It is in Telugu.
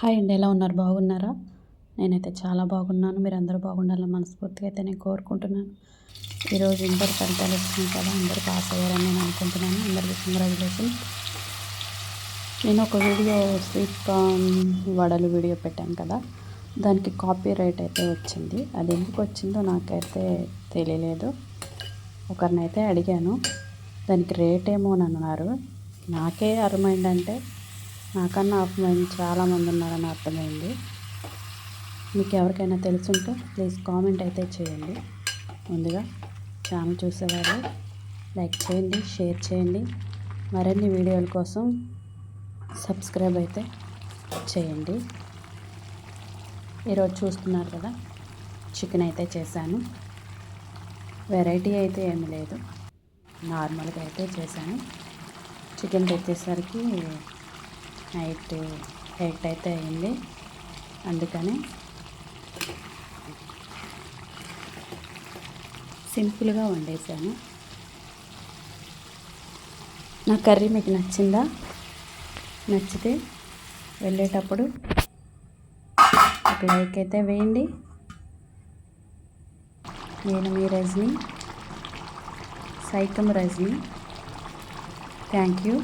హాయ్ అండి ఎలా ఉన్నారు? బాగున్నారా? నేనైతే చాలా బాగున్నాను. మీరు అందరూ బాగుండాలని మనస్ఫూర్తిగా అయితే నేను కోరుకుంటున్నాను. ఈరోజు ఇంటర్ ఫలితాలు వచ్చినాయి కదా అందరూ పాస్ అయ్యారని నేను అనుకుంటున్నాను. అందరికీ కంగ్రాచులేషన్ నేను ఒక వీడియో స్వీట్ కార్న్ వడలు వీడియో పెట్టాను కదా దానికి కాపీ రైట్ అయితే వచ్చింది. అది ఎందుకు వచ్చిందో నాకైతే తెలియలేదు. ఒకరినైతే అడిగాను. దానికి రేట్ ఏమో అని అన్నారు. నాకే అర్థమైందంటే నాకన్నా అర్థమైంది చాలామంది ఉన్నారని అర్థమైంది. మీకు ఎవరికైనా తెలుసుంటే ప్లీజ్ కామెంట్ అయితే చేయండి. ముందుగా ఛానల్ చూసేవాళ్ళు లైక్ చేయండి షేర్ చేయండి. మరిన్ని వీడియోల కోసం సబ్స్క్రైబ్ అయితే చేయండి. ఈరోజు చూస్తున్నారు కదా చికెన్ అయితే చేశాను. వెరైటీ అయితే ఏమి లేదు. నార్మల్గా అయితే చేశాను. చికెన్ తెచ్చేసరికి నైట్ ఎయిట్ అయితే అయింది. అందుకని సింపుల్గా వండేసాను. నా కర్రీ మీకు నచ్చిందా? నచ్చితే వెళ్ళేటప్పుడు ఒక లైక్ అయితే వేయండి. నేను మీ రజని సైకం రజని. Thank you.